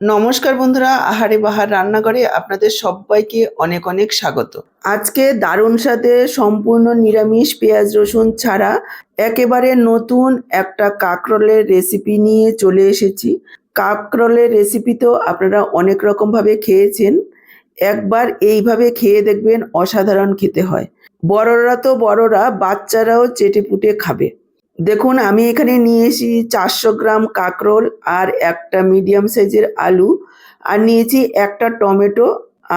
নমস্কার বন্ধুরা, আহারে বাহার রান্নাঘরে আপনাদের সবাইকে অনেক অনেক স্বাগত। আজকে দারুণ সাথে সম্পূর্ণ নিরামিষ পেঁয়াজ রসুন ছাড়া একেবারে নতুন একটা কাঁকরোলের রেসিপি নিয়ে চলে এসেছি। কাঁকরোলের রেসিপি তো আপনারা অনেক রকমভাবে খেয়েছেন। একবার এইভাবে খেয়ে দেখবেন অসাধারণ খেতে হয়। বড়রা তো বড়রা, বাচ্চারাও চেটে পুটে খাবে। দেখুন, আমি এখানে নিয়ে এসেছি চারশো গ্রাম কাঁকরোল আর একটা মিডিয়াম সাইজের আলু। আর নিয়েছি একটা টমেটো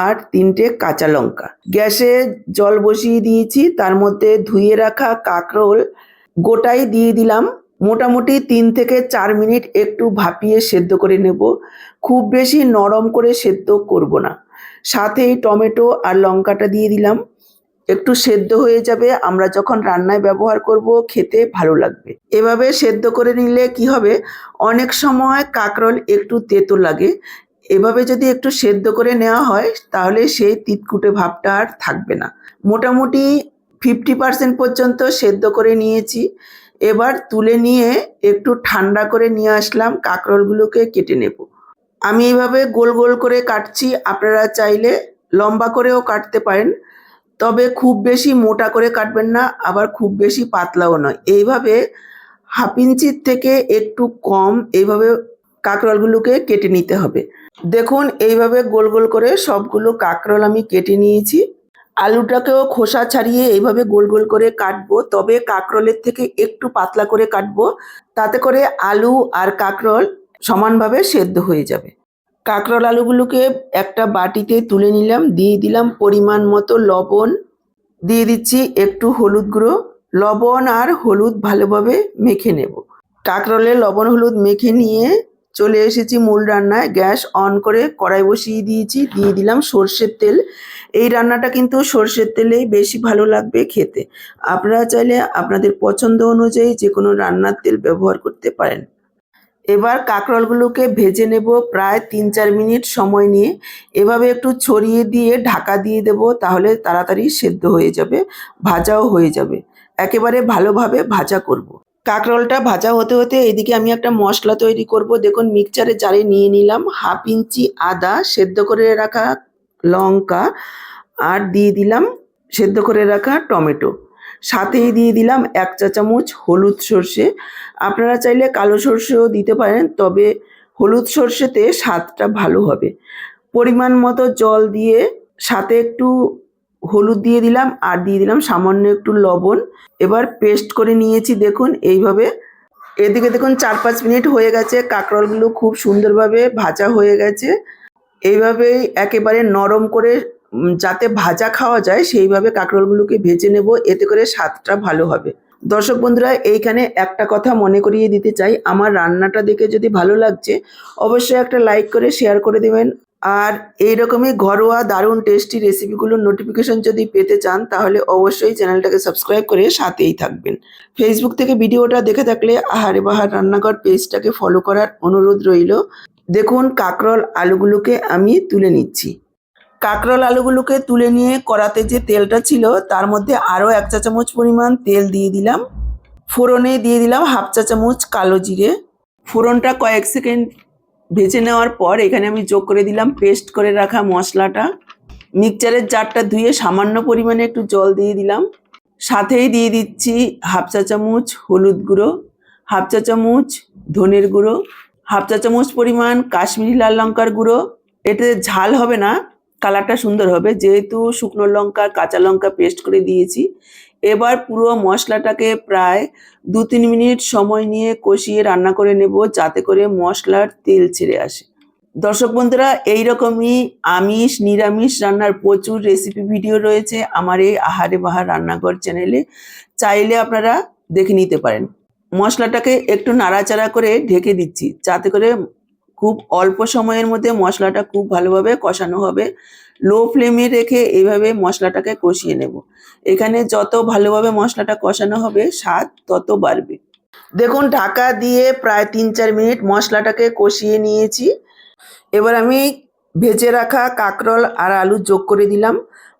আর তিনটে কাঁচা লঙ্কা। গ্যাসে জল বসিয়ে দিয়েছি, তার মধ্যে ধুয়ে রাখা কাঁকরোল গোটাই দিয়ে দিলাম। মোটামুটি তিন থেকে চার মিনিট একটু ভাপিয়ে সেদ্ধ করে নেব। খুব বেশি নরম করে সেদ্ধ করব না। সাথেই টমেটো আর লঙ্কাটা দিয়ে দিলাম। একটু সেদ্ধ হয়ে যাবে, আমরা যখন রান্নায় ব্যবহার করব খেতে ভালো লাগবে। এভাবে সেদ্ধ করে নিলে কি হবে? অনেক সময় কাঁকরোল একটু তেতো লাগে। এভাবে যদি একটু সেদ্ধ করে নেওয়া হয়, তাহলে সেই তিতকুটে ভাবটা আর থাকবে না। মোটামুটি ফিফটি পার্সেন্ট পর্যন্ত সেদ্ধ করে নিয়েছি। এবার তুলে নিয়ে একটু ঠান্ডা করে নিয়ে আসলাম, কাঁকরোলগুলোকে কেটে নেব। আমি এইভাবে গোল গোল করে কাটছি, আপনারা চাইলে লম্বা করেও কাটতে পারেন। তবে খুব বেশি মোটা করে কাটবেন না, আবার খুব বেশি পাতলাও নয়। এইভাবে হাফ ইঞ্চির থেকে একটু কম এইভাবে কাঁকরোলগুলোকে কেটে নিতে হবে। দেখুন, এইভাবে গোল গোল করে সবগুলো কাঁকরোল আমি কেটে নিয়েছি। আলুটাকেও খোসা ছাড়িয়ে এইভাবে গোল গোল করে কাটবো, তবে কাঁকরোলের থেকে একটু পাতলা করে কাটবো, তাতে করে আলু আর কাঁকরোল সমানভাবে সেদ্ধ হয়ে যাবে। কাঁকরোল আলুগুলোকে একটা বাটিতে তুলে নিলাম, দিয়ে দিলাম পরিমাণ মতো লবণ। দিয়ে দিচ্ছি একটু হলুদ গুঁড়ো। লবণ আর হলুদ ভালোভাবে মেখে নেব। কাঁকরোলে লবণ হলুদ মেখে নিয়ে চলে এসেছি মূল রান্নায়। গ্যাস অন করে কড়াই বসিয়ে দিয়েছি, দিয়ে দিলাম সর্ষের তেল। এই রান্নাটা কিন্তু সর্ষের তেলেই বেশি ভালো লাগবে খেতে। আপনারা চাইলে আপনাদের পছন্দ অনুযায়ী যে কোনো রান্নার তেল ব্যবহার করতে পারেন। এবার কাঁকরোলগুলোকে ভেজে নেব প্রায় তিন চার মিনিট সময় নিয়ে। এভাবে একটু ছড়িয়ে দিয়ে ঢাকা দিয়ে দেব, তাহলে তাড়াতাড়ি সেদ্ধ হয়ে যাবে, ভাজাও হয়ে যাবে। একেবারে ভালোভাবে ভাজা করব। কাঁকরোলটা ভাজা হতে হতে এদিকে আমি একটা মশলা তৈরি করব। দেখুন, মিক্সচারে জারে নিয়ে নিলাম হাফ ইঞ্চি আদা সেদ্ধ করে রাখা লঙ্কা, আর দিয়ে দিলাম সেদ্ধ করে রাখা টমেটো। সাথেই দিয়ে দিলাম এক চা চামচ হলুদ সর্ষে। আপনারা চাইলে কালো সর্ষেও দিতে পারেন, তবে হলুদ সর্ষেতে স্বাদটা ভালো হবে। পরিমাণ মতো জল দিয়ে সাথে একটু হলুদ দিয়ে দিলাম আর দিয়ে দিলাম সামান্য একটু লবণ। এবার পেস্ট করে নিয়েছি, দেখুন এইভাবে। এদিকে দেখুন চার পাঁচ মিনিট হয়ে গেছে, কাঁকরোলগুলো খুব সুন্দরভাবে ভাজা হয়ে গেছে। এইভাবেই একেবারে নরম করে যাতে ভাজা খাওয়া যায়, সেইভাবে কাঁকরোলগুলোকে ভেজে নেব, এতে করে স্বাদটা ভালো হবে। দর্শক বন্ধুরা, এইখানে একটা কথা মনে করিয়ে দিতে চাই। আমার রান্নাটা দেখে যদি ভালো লাগছে, অবশ্যই একটা লাইক করে, শেয়ার করে দেবেন। আর এইরকমই ঘরোয়া দারুণ টেস্টি রেসিপিগুলোর নোটিফিকেশন যদি পেতে চান, তাহলে অবশ্যই চ্যানেলটাকে সাবস্ক্রাইব করে সাথেই থাকবেন। ফেসবুক থেকে ভিডিওটা দেখে থাকলে আহারে বাহার রান্নাঘর পেজটাকে ফলো করার অনুরোধ রইল। দেখুন, কাঁকরোল আলুগুলোকে আমি তুলে নিচ্ছি। কাঁকরোল আলুগুলোকে তুলে নিয়ে কড়াতে যে তেলটা ছিল, তার মধ্যে আরও এক চা চামচ পরিমাণ তেল দিয়ে দিলাম। ফোড়নে দিয়ে দিলাম হাফ চা চামচ কালো জিরে। ফোড়নটা কয়েক সেকেন্ড ভেজে নেওয়ার পর এখানে আমি যোগ করে দিলাম পেস্ট করে রাখা মশলাটা। মিক্সচারের জারটা ধুয়ে সামান্য পরিমাণে একটু জল দিয়ে দিলাম। সাথেই দিয়ে দিচ্ছি হাফ চা চামচ হলুদ গুঁড়ো, হাফ চা চামচ ধনের গুঁড়ো, হাফ চা চামচ পরিমাণ কাশ্মীরি লাল লঙ্কার গুঁড়ো। এতে ঝাল হবে না কালারটা সুন্দর হবে। যেহেতু শুকনো লঙ্কা, কাঁচা লঙ্কা পেস্ট করে দিয়েছি। এবার পুরো মশলাটাকে প্রায় দু তিন মিনিট সময় নিয়ে কষিয়ে রান্না করে নেব যাতে করে মশলার তেল ছেড়ে আসে। দর্শক বন্ধুরা, এইরকমই আমিষ, নিরামিষ রান্নার প্রচুর রেসিপি ভিডিও রয়েছে আমার এই আহারে বাহার রান্নাঘর চ্যানেলে চাইলে আপনারা দেখে নিতে পারেন। মশলাটাকে একটু নাড়াচাড়া করে ঢেকে দিচ্ছি যাতে করে খুব অল্প সময়ের মধ্যে মশলাটা খুব ভালোভাবে কষানো হবে। লো ফ্লেমে রেখে এইভাবে মশলাটাকে কষিয়ে নেব। এখানে যত ভালোভাবে মশলাটা কষানো হবে, স্বাদ তত বাড়বে। দেখুন, ঢাকা দিয়ে প্রায় তিন চার মিনিট মশলাটাকে কষিয়ে নিয়েছি। এবার আমি ভেজে রাখা কাঁকরোল আর আলু যোগ করে দিলাম।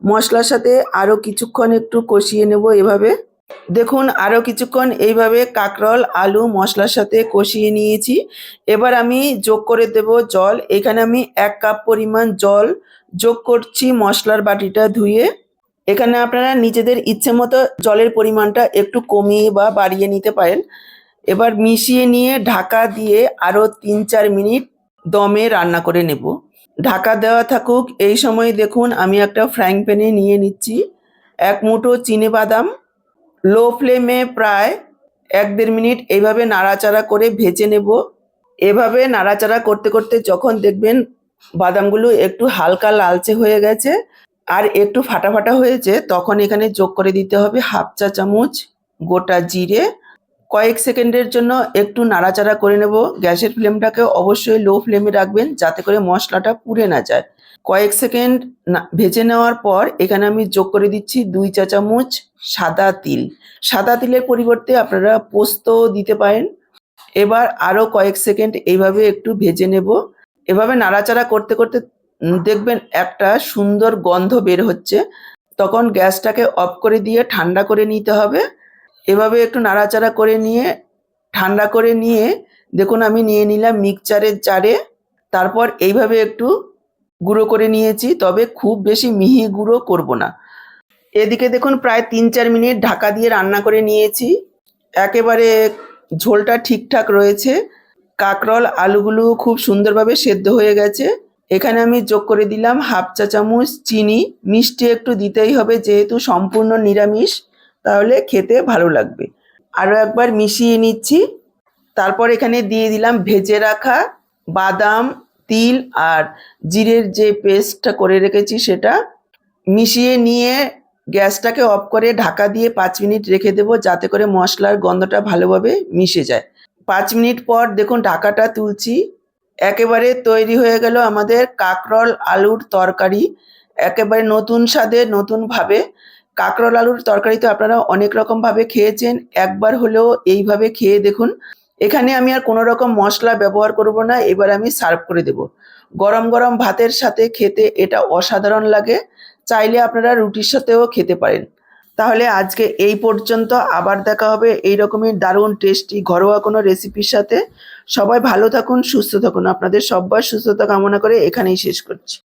মশলার সাথে আরও কিছুক্ষণ একটু কষিয়ে নেব এভাবে। দেখুন আরও কিছুক্ষণ এইভাবে কাঁকরোল, আলু, মশলার সাথে কষিয়ে নিয়েছি। এবার আমি যোগ করে দেব জল। এখানে আমি এক কাপ পরিমাণ জল যোগ করছি মশলার বাটিটা ধুয়ে। এখানে আপনারা নিজেদের ইচ্ছে মতো জলের পরিমাণটা একটু কমিয়ে বা বাড়িয়ে নিতে পারেন। এবার মিশিয়ে নিয়ে ঢাকা দিয়ে আরও তিন চার মিনিট দমে রান্না করে নেব। ঢাকা দেওয়া থাকুক। এই সময় দেখুন, আমি একটা ফ্রাইং প্যানে নিয়ে নিচ্ছি। এক মুঠো চিনে বাদাম। লো ফ্লেমে প্রায় এক দেড় মিনিট এইভাবে নাড়াচাড়া করে ভেজে নেব। এভাবে নাড়াচাড়া করতে করতে যখন দেখবেন বাদামগুলো একটু হালকা লালচে হয়ে গেছে আর একটু ফাটা ফাটা হয়েছে, তখন এখানে যোগ করে দিতে হবে হাফ চা চামচ গোটা জিরে। কয়েক সেকেন্ডের জন্য একটু নাড়াচাড়া করে নেব। গ্যাসের ফ্লেমটাকে অবশ্যই লো ফ্লেমে রাখবেন যাতে করে মশলাটা পুড়ে না যায়। কয়েক সেকেন্ড ভেজে নেওয়ার পর এখানে আমি যোগ করে দিচ্ছি দুই চা চামচ সাদা তিল। সাদা তিলের পরিবর্তে আপনারা পোস্ত দিতে পারেন। এবার আরও কয়েক সেকেন্ড এইভাবে একটু ভেজে নেব। এভাবে নাড়াচাড়া করতে করতে দেখবেন একটা সুন্দর গন্ধ বের হচ্ছে। তখন গ্যাসটাকে অফ করে দিয়ে ঠান্ডা করে নিতে হবে। এভাবে একটু নাড়াচাড়া করে নিয়ে, ঠান্ডা করে নিয়ে, দেখুন আমি নিয়ে নিলাম মিক্সচারের জারে। তারপর এইভাবে একটু গুঁড়ো করে নিয়েছি, তবে খুব বেশি মিহি গুঁড়ো করব না। এদিকে দেখুন প্রায় তিন চার মিনিট ঢাকা দিয়ে রান্না করে নিয়েছি। একেবারে ঝোলটা ঠিকঠাক রয়েছে। কাঁকরোল, আলুগুলো খুব সুন্দরভাবে সেদ্ধ হয়ে গেছে। এখানে আমি যোগ করে দিলাম হাফ চা চামচ চিনি। মিষ্টি একটু দিতেই হবে, যেহেতু সম্পূর্ণ নিরামিষ, তাহলে খেতে ভালো লাগবে। আরও একবার মিশিয়ে নিচ্ছি। তারপর এখানে দিয়ে দিলাম ভেজে রাখা বাদাম তিল আর জিরের যে পেস্টটা করে রেখেছি সেটা মিশিয়ে নিয়ে গ্যাসটাকে অফ করে ঢাকা দিয়ে পাঁচ মিনিট রেখে দেবো যাতে করে মশলার গন্ধটা ভালোভাবে মিশে যায়। পাঁচ মিনিট পর দেখুন ঢাকাটা তুলছি। একেবারে তৈরি হয়ে গেল আমাদের কাঁকরোল আলুর তরকারি। একেবারে নতুন স্বাদে নতুনভাবে কাঁকরোল আলুর তরকারি তো আপনারা অনেক রকমভাবে খেয়েছেন। একবার হলেও এইভাবে খেয়ে দেখুন। এখানে আমি আর কোনো রকম মশলা ব্যবহার করব না, এবার আমি সার্ভ করে দেব। গরম গরম ভাতের সাথে খেতে এটা অসাধারণ লাগে, চাইলে আপনারা রুটির সাথেও খেতে পারেন। তাহলে আজকে এই পর্যন্ত, আবার দেখা হবে এই রকমই দারুণ টেস্টি ঘরোয়া কোনো রেসিপির সাথে। সবাই ভালো থাকুন, সুস্থ থাকুন। আপনাদের সবার সুস্থতা কামনা করে এখানেই শেষ করছি।